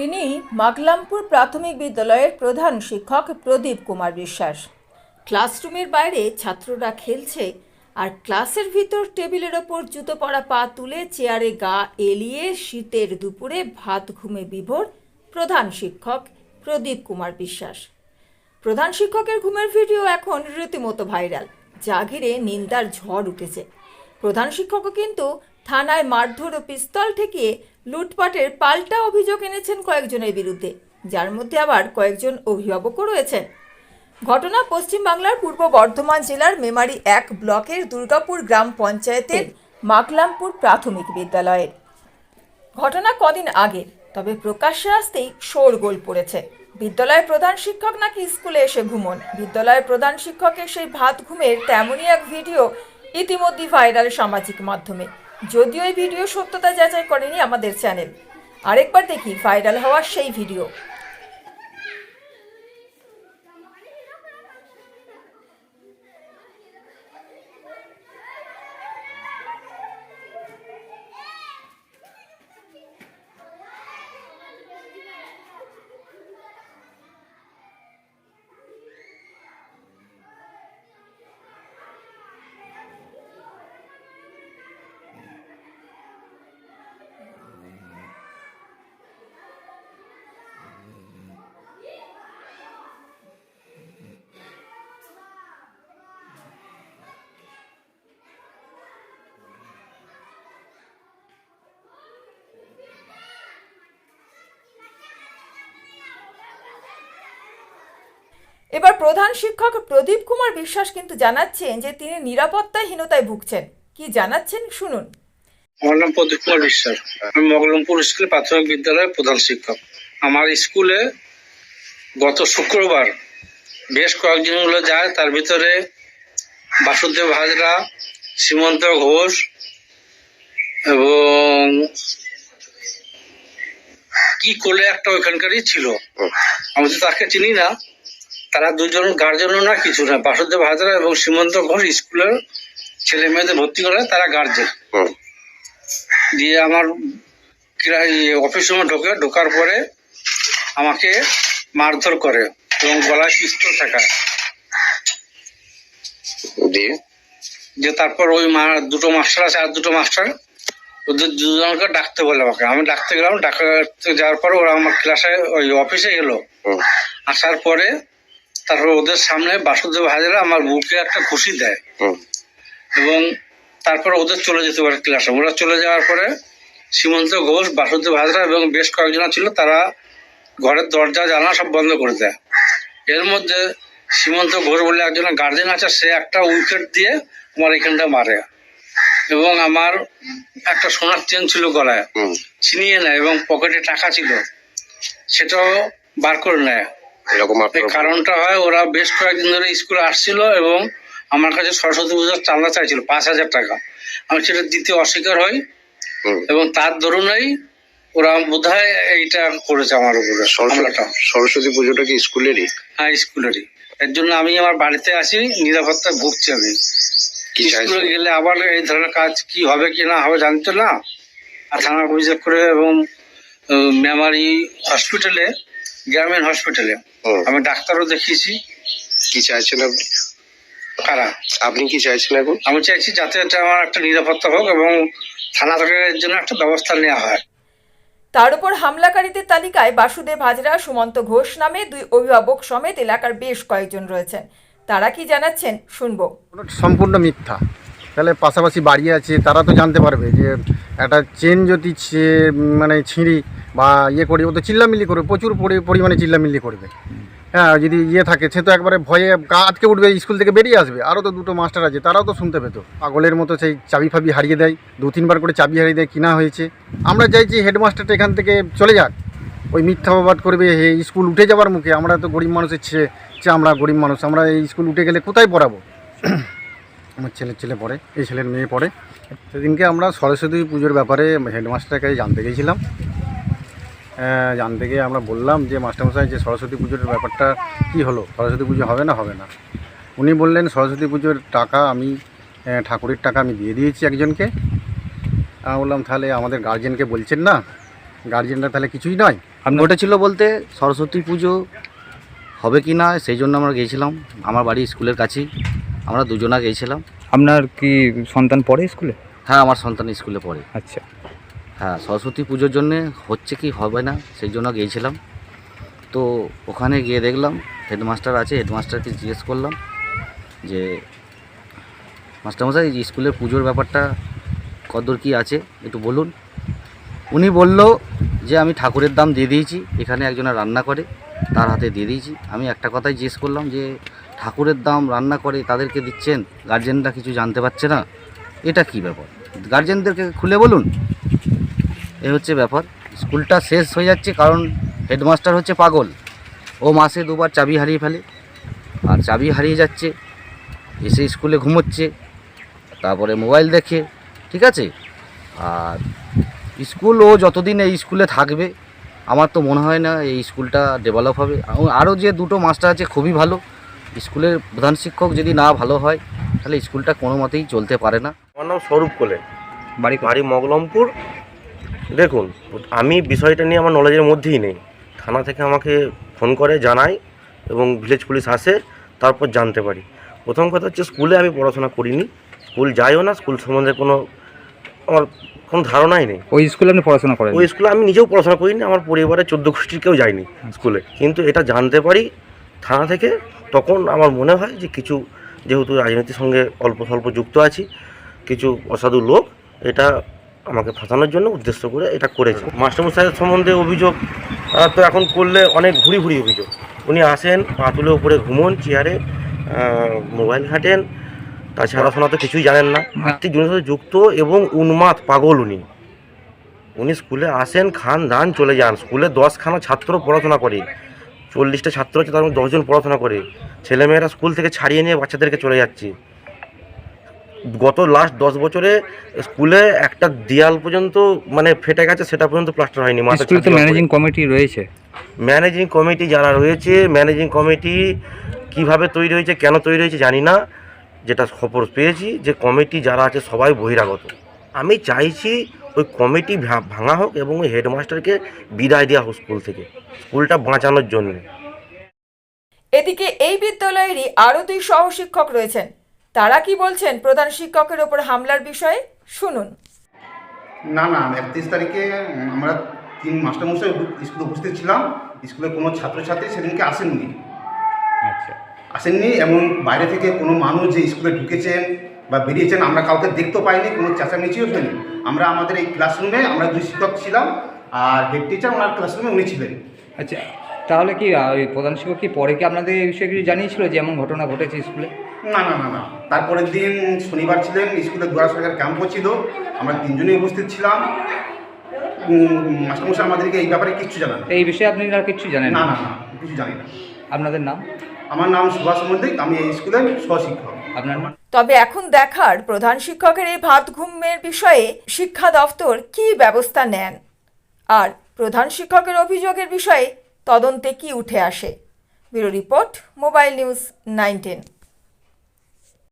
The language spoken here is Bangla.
তিনি মাগলামপুর প্রাথমিক বিদ্যালয়ের প্রধান শিক্ষক প্রদীপ কুমার বিশ্বাস। ক্লাসরুমের বাইরে ছাত্ররা খেলছে আর ক্লাসের ভিতর টেবিলের ওপর জুতো পরা পা তুলে চেয়ারে গা এলিয়ে শীতের দুপুরে ভাত ঘুমে বিভোর প্রধান শিক্ষক প্রদীপ কুমার বিশ্বাস। প্রধান শিক্ষকের ঘুমের ভিডিও এখন রীতিমতো ভাইরাল। যা ঘিরে নিন্দার ঝড় উঠেছে। প্রধান শিক্ষকও কিন্তু থানায় মারধর ও পিস্তল ঠেকিয়ে লুটপাটের পাল্টা অভিযোগ এনেছেন কয়েকজনের বিরুদ্ধে, যার মধ্যে আবার কয়েকজন অভিভাবকও রয়েছেন। ঘটনা পশ্চিমবাংলার পূর্ব বর্ধমান জেলার মেমারি এক ব্লকের দুর্গাপুর গ্রাম পঞ্চায়েতের মাকলামপুর প্রাথমিক বিদ্যালয়ের। ঘটনা কদিন আগের তবে প্রকাশ্যে আসতেই শোরগোল পড়েছে। বিদ্যালয়ের প্রধান শিক্ষক নাকি স্কুলে এসে ঘুমন? বিদ্যালয়ের প্রধান শিক্ষকের সেই ভাত ঘুমের তেমনই এক ভিডিও ইতিমধ্যে ভাইরাল সামাজিক মাধ্যমে। যদিও এই ভিডিও সত্যতা যাচাই করেনি আমাদের চ্যানেল। আরেকবার দেখি ভাইরাল হওয়া সেই ভিডিও। এবার প্রধান শিক্ষক প্রদীপ কুমার বিশ্বাস কিন্তু জানাচ্ছেন যে তিনি নিরাপত্তাহীনতায় ভুগছেন। কি জানাচ্ছেন? শুনুন। আমার নাম প্রদীপ কুমার বিশ্বাস। আমি মগলমপুর স্কুল প্রাথমিক বিদ্যালয়ের প্রধান শিক্ষক। আমার স্কুলে গত শুক্রবার বেশ কয়েকজনগুলো যায়। তার ভিতরে বাসুদেব হাজরা, সীমন্ত ঘোষ এবং কি করলে একটা ওইখানকারই ছিল। আমি তো তাকে চিনি না। তারা দুজন গার্জেনও না কিছু না। বাসুদেব হাজরা এবং সীমন্ত ঘোষ স্কুলের ছেলে মেয়েদের ভর্তি করে তারা গার্জেন দিয়ে আমার অফিস রুমে ঢোকে ঢোকার পরে আমাকে মারধর করে এবং গলায় পিস্তল থাকা দিয়ে? যে তারপর ওই মা- দুটো মাস্টার আছে আর দুটো মাস্টার ওদের দুজনকে ডাকতে বলে আমাকে। আমি ডাকতে গেলাম ডাকতে যাওয়ার পরে ওরা আমার ক্লাসে ওই অফিসে গেলো আসার পরে তারপর ওদের সামনে বাসুদেব হাজারা আমার বুকে একটা খুশি দেয়। এবং তারপরে ওদের চলে যেতে পারে ক্লাসে ওরা চলে যাওয়ার পরে সীমন্ত ঘোষ বাসুদেব হাজরা এবং বেশ কয়েকজন ছিল তারা ঘরের দরজা জানা সব বন্ধ করে দেয়। এর মধ্যে সীমন্ত ঘোষ বলে একজন গার্জেন আছে সে একটা উইকেট দিয়ে আমার এখানটা মারে। এবং আমার একটা সোনার চেন ছিল গলায়। ছিনিয়ে নেয় এবং পকেটে টাকা ছিল সেটাও বার করে নেয়। এরকম কারণটা হয় ওরা বেশ কয়েকদিন ধরে স্কুলে আসছিল এবং আমার কাছে সরস্বতী পুজোর চাঁদা চাইছিল পাঁচ হাজার টাকা। আমি সেটা দিতে অস্বীকার হই এবং তার দরুনই ওরা বোধহয় এইটা করেছে আমার উপরে সরস্বতী পুজোটা কি স্কুলেরই? হ্যাঁ স্কুলেরই। এর জন্য আমি আমার বাড়িতে আসি নিরাপত্তায় ভুগছি আমি। স্কুলে গেলে আবার এই ধরনের কাজ কি হবে কি না হবে জানতো না। আর থানা অভিযোগ করে এবং মেমারি হসপিটালে গ্রামীণ হসপিটালে। আমি ডাক্তারও দেখিয়েছি। কি চাইছেন আপনি? কারা? আপনি কি চাইছেন এখন? আমি চাইছি যাতে এটা আমার একটা নিরাপত্তা হোক এবং থানা থেকে জন্য একটা ব্যবস্থা নেওয়া হয়। তার উপর হামলাকারীদের তালিকায় বাসুদেব হাজরা সুমন্ত ঘোষ নামে দুই অভিভাবক সমেত এলাকার বেশ কয়েকজন রয়েছেন। তারা কি জানাচ্ছেন? শুনব। ওটা সম্পূর্ণ মিথ্যা। তাহলে পাশাপাশি বাড়ি আছে, তারা তো জানতে পারবে যে একটা চেন যদি মানে ছিঁড়ি বা ইয়ে করি, ও তো চিল্লামিল্লি করবে, প্রচুর পরি- পরিমাণে চিল্লামিল্লি করবে। হ্যাঁ যদি ইয়ে থাকে, সে তো একবারে ভয়ে আটকে উঠবে, স্কুল থেকে বেরিয়ে আসবে। আরও তো দুটো মাস্টার আছে, তারাও তো শুনতে পেতো। পাগলের মতো সেই চাবি ফাবি হারিয়ে দেয়, দু তিনবার করে চাবি হারিয়ে দেয়, কিনা হয়েছে। আমরা চাইছি হেডমাস্টারটা এখান থেকে চলে যাক। ওই মিথ্যা বাবাদ করবে, হে স্কুল উঠে যাওয়ার মুখে, আমরা তো গরিব মানুষের ছে, আমরা গরিব মানুষ, আমরা এই স্কুল উঠে গেলে কোথায় পড়াবো? আমার ছেলের ছেলে পড়ে এই ছেলের মেয়ে পড়ে। সেদিনকে আমরা সরস্বতী পুজোর ব্যাপারে হেডমাস্টারের কাছে জানতে গেছিলাম। জানতে গিয়ে আমরা বললাম যে মাস্টারমশাই যে সরস্বতী পুজোর ব্যাপারটা কি হলো? সরস্বতী পুজো হবে না হবে না? উনি বললেন সরস্বতী পুজোর টাকা আমি ঠাকুরের টাকা আমি দিয়ে দিয়েছি একজনকে। আমি বললাম তাহলে আমাদের গার্জেনকে বলছেন না? গার্জেনরা তাহলে কিছুই নয়। আপনার ঘটেছিল বলতে সরস্বতী পুজো হবে কি না সেই জন্য আমরা গিয়েছিলাম। আমার বাড়ি স্কুলের কাছেই। আমরা দুজনা গিয়েছিলাম আপনার কি সন্তান পড়ে স্কুলে? হ্যাঁ আমার সন্তান স্কুলে পড়ে। আচ্ছা। হ্যাঁ সরস্বতী পুজোর জন্যে হচ্ছে কি হবে না সেই জন্য গিয়েছিলাম তো ওখানে গিয়ে দেখলাম হেডমাস্টার আছে হেডমাস্টারকে জিজ্ঞেস করলাম যে মাস্টারমশাই স্কুলের পুজোর ব্যাপারটা কতদূর কী আছে? একটু বলুন। উনি বলল যে আমি ঠাকুরের দাম দিয়ে দিয়েছি এখানে একজনে রান্না করে তার হাতে দিয়ে দিয়েছি। আমি একটা কথাই জিজ্ঞেস করলাম যে ঠাকুরের দাম রান্না করে তাদেরকে দিচ্ছেন গার্জেনরা কিছু জানতে পারছে না, এটা কি ব্যাপার? গার্জেনদেরকে খুলে বলুন। এ হচ্ছে ব্যাপার। স্কুলটা শেষ হয়ে যাচ্ছে, কারণ হেডমাস্টার হচ্ছে পাগল। ও মাসে দুবার চাবি হারিয়ে ফেলে, আর চাবি হারিয়ে যাচ্ছে, এসে স্কুলে ঘুমোচ্ছে, তারপরে মোবাইল দেখে, ঠিক আছে? আর স্কুল, ও যতদিন এই স্কুলে থাকবে, আমার তো মনে হয় না এই স্কুলটা ডেভেলপ হবে। আরও যে দুটো মাস্টার আছে, খুবই ভালো। স্কুলের প্রধান শিক্ষক যদি না ভালো হয় তাহলে স্কুলটা কোনো মতেই চলতে পারে না। আমার নাম স্বরূপ কোলে। বাড়ি বাড়ি মগলমপুর। দেখুন আমি বিষয়টা নিয়ে আমার নলেজের মধ্যেই নেই। থানা থেকে আমাকে ফোন করে জানায় এবং ভিলেজ পুলিশ আসে তারপর জানতে পারি। প্রথম কথা হচ্ছে স্কুলে আমি পড়াশোনা করিনি। স্কুল যাইও না স্কুল সম্বন্ধে কোনো আমার কোনো ধারণাই নেই। ওই স্কুলে আপনি পড়াশোনা করেন ওই স্কুলে আমি নিজেও পড়াশোনা করিনি আমার পরিবারের চোদ্দ গোষ্ঠীর কেউ যায়নি স্কুলে। কিন্তু এটা জানতে পারি থানা থেকে তখন আমার মনে হয় যে কিছু, যেহেতু রাজনীতির সঙ্গে অল্প স্বল্প যুক্ত আছি, কিছু অসাধু লোক এটা আমাকে ফাঁসানোর জন্য উদ্দেশ্য করে এটা করেছে। মাস্টারমশাইয়ের সম্বন্ধে অভিযোগ তো এখন করলে অনেক ঘুরি ঘুরি অভিযোগ। উনি আসেন, পা তুলে উপরে ঘুমন, চেয়ারে মোবাইল ঘাটেন, তাছাড়া শোনা তো কিছুই জানেন না। আর্থিক জনের সাথে যুক্ত এবং উন্মাদ পাগল উনি। উনি স্কুলে আসেন, খান, দান, চলে যান। স্কুলে দশখানা ছাত্র পড়াশোনা করে। চল্লিশটা ছাত্র আছে তার মধ্যে দশজন পড়াশোনা করে। ছেলেমেয়েরা স্কুল থেকে ছাড়িয়ে নিয়ে বাচ্চাদেরকে চলে যাচ্ছে। গত লাস্ট দশ বছরে স্কুলে একটা দেয়াল পর্যন্ত মানে ফেটে গেছে সেটা পর্যন্ত প্লাস্টার হয়নি মাথা স্কুলে তো ম্যানেজিং কমিটি রয়েছে? ম্যানেজিং কমিটি যারা রয়েছে ম্যানেজিং কমিটি কীভাবে তৈরি হয়েছে কেন তৈরি হয়েছে জানি না। যেটা খবর পেয়েছি যে কমিটি যারা আছে সবাই বহিরাগত। আমি চাইছি ওই কমিটি ভা- ভাঙা হোক এবং ওই হেডমাস্টারকে বিদায় দেওয়া হোক স্কুল থেকে স্কুলটা বাঁচানোর জন্য। এদিকে এই বিদ্যালয়েরই আরও দুই সহশিক্ষক রয়েছেন। তারা কি বলছেন প্রধান শিক্ষকের ওপর হামলার বিষয়ে? শুনুন। না না একত্রিশ তারিখে আমরা তিন মাস্টারমশাই স্কুলে উপস্থিত ছিলাম। স্কুলের কোনো ছাত্রছাত্রী সেদিনকে আসেননি। আচ্ছা। আসেননি এমন বাইরে থেকে কোনো মানুষ যে স্কুলে ঢুকেছেন বা বেরিয়েছেন আমরা কাউকে দেখতেও পাইনি কোনো চেঁচামেচিও হয়নি। আমরা আমাদের এই ক্লাসরুমে আমরা দুই শিক্ষক ছিলাম আর হেড টিচার ওনার ক্লাসরুমে উনি ছিলেন। আচ্ছা তাহলে কি ওই প্রধান শিক্ষক কি পরে কি আপনাদের এই বিষয়ে কিছু জানিয়েছিল যে এমন ঘটনা ঘটেছে স্কুলে? না না না না। তারপরের দিন শনিবার ছিলেন স্কুলে দুয়ারা সরকার ক্যাম্পও ছিল। আমরা তিনজনই উপস্থিত ছিলাম। মাস্টারমশাই আমাদেরকে এই ব্যাপারে কিচ্ছু জানান এই বিষয়ে আপনি আর কিছু জানেন না? না না না কিছু জানি না। আপনাদের নাম? আমার নাম সুভাষ মল্লিক আমি এই স্কুলের সহশিক্ষক। আপনার তবে এখন দেখার প্রধান শিক্ষকের এই ভাত ঘুমের বিষয়ে শিক্ষা দফতর কি ব্যবস্থা নেন? আর প্রধান শিক্ষকের অভিযোগের বিষয়ে তদন্তে কি উঠে আসে? Bureau report, mobile news nineteen.